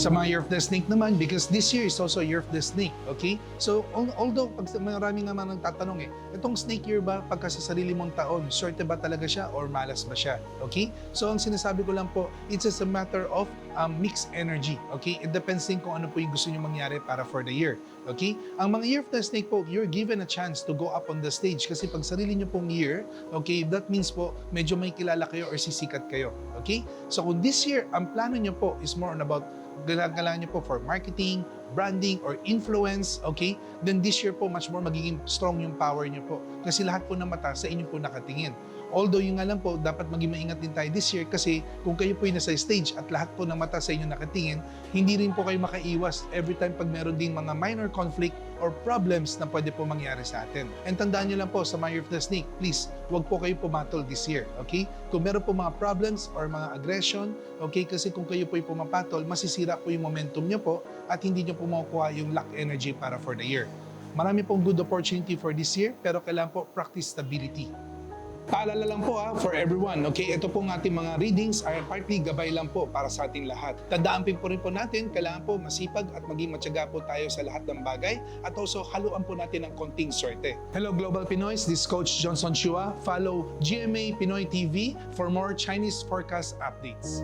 Sa mga Year of the Snake naman, because this year is also Year of the Snake, okay? So, al- although, pag marami naman nagtatanong eh, itong snake year ba, pagka sa sarili mong taon, swerte ba talaga siya or malas ba siya, okay? So, ang sinasabi ko lang po, it's just a matter of um, mixed energy, okay? It depends din kung ano po yung gusto nyo mangyari para for the year, okay? Ang mga Year of the Snake po, you're given a chance to go up on the stage kasi pag sarili nyo pong year, okay, that means po, medyo may kilala kayo or sisikat kayo, okay? So, kung this year, ang plano nyo po is more on about kailangan nyo po for marketing, branding, or influence, okay? Then this year po, much more magiging strong yung power nyo po. Kasi lahat po ng mata sa inyo po nakatingin. Although yung nga lang po, dapat maging maingat din tayo this year kasi kung kayo po yung nasa stage at lahat po ng mata sa inyo nakatingin, hindi rin po kayo makaiwas every time pag meron ding mga minor conflict or problems na pwede po mangyari sa atin. And tandaan nyo lang po sa My Year of the Snake, please, huwag po kayo pumatol this year, okay? Kung meron po mga problems or mga aggression, okay, kasi kung kayo po yung pumapatol, masisira po yung momentum nyo po at hindi nyo po makukuha yung luck energy para for the year. Marami pong good opportunity for this year, pero kailangan po practice stability. Paalala lang po ha, for everyone, okay? Ito pong ating mga readings ay partly gabay lang po para sa ating lahat. Tandaan po rin po natin, kailangan po masipag at maging matyaga po tayo sa lahat ng bagay at also haluan po natin ng konting swerte. Hello Global Pinoys, this is Coach Johnson Chua. Follow GMA Pinoy TV for more Chinese forecast updates.